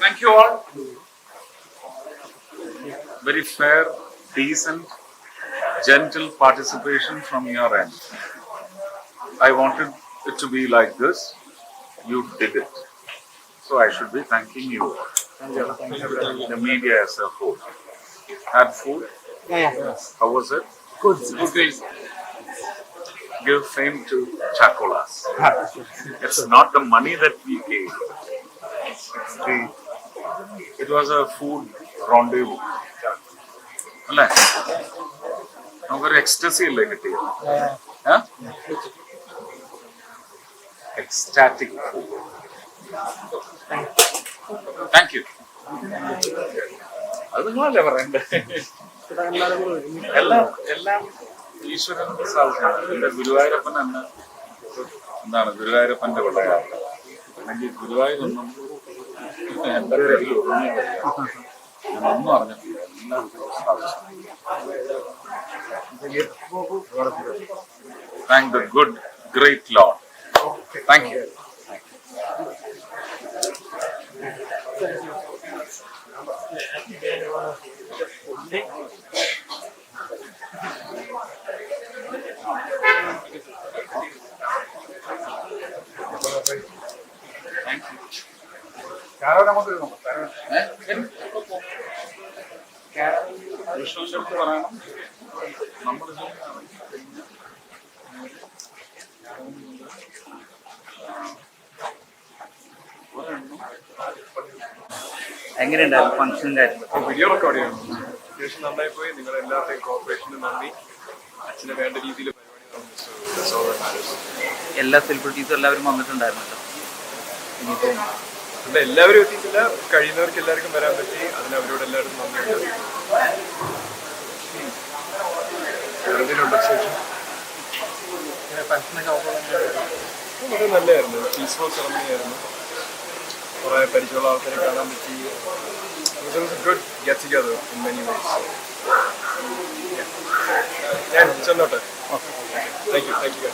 Thank you all. Very fair, decent, gentle participation from your end. I wanted it to be like this. You did it. So I should be thanking you. The media as a whole. Had food? Yeah, yeah. How was it? Good. Give fame to Chakolas. It's not the money that we gave. It's the, it was a food rendezvous. അല്ലേ? നമുക്കൊരു ecstasy അല്ലേ കിട്ടിയത്? Ecstatic food thank you അത് നിങ്ങളല്ലേ പറയണ്ടേ? എല്ലാം എല്ലാം ഈശ്വരൻ സാധനം എന്റെ ഗുരുവായൂരപ്പൻ എന്നെ എന്താണ്? ഗുരുവായൂരപ്പന്റെ വിളയാണ് അല്ലെങ്കിൽ ഗുരുവായൂരൊന്നും എന്റെ പേരിൽ ഒന്നുമില്ല ഞാനൊന്നും അറിഞ്ഞിട്ടില്ല എല്ലാം സാധിച്ചു thank the good great lord thank you thank വിഷ്ണുവിന്റെ പറയണം നമ്മൾ എങ്ങനെയുണ്ടായിരുന്നു ഫംഗ്ഷനും കാര്യങ്ങളും വീഡിയോ റെക്കോർഡ് ചെയ്യണം. അത്യാവശ്യം നന്നായി പോയി. നിങ്ങൾ എല്ലാവരുടെയും കോർപ്പറേഷനും നന്ദി. അച്ഛന് വേണ്ട രീതിയിൽ പരിപാടി. എല്ലാ സെലിബ്രിറ്റീസും എല്ലാവരും വന്നിട്ടുണ്ടായിരുന്നല്ലോ. ഇനിയിപ്പം അല്ല എല്ലാവരും എത്തിയിട്ടില്ല. കഴിയുന്നവർക്ക് എല്ലാവർക്കും വരാൻ പറ്റി. അതിന് അവരോട് എല്ലാവരും നന്ദിയുണ്ട് വേറെന്തെങ്കിലും ശേഷം വളരെ നല്ലതായിരുന്നു. പീസ്ഫുൾ സെറമണി ആയിരുന്നു കുറേ പരിചയമുള്ള ആൾക്കാരെ കാണാൻ പറ്റി. Good get together in many ways ഞാൻ ചെന്നോട്ടെ. Thank you thank you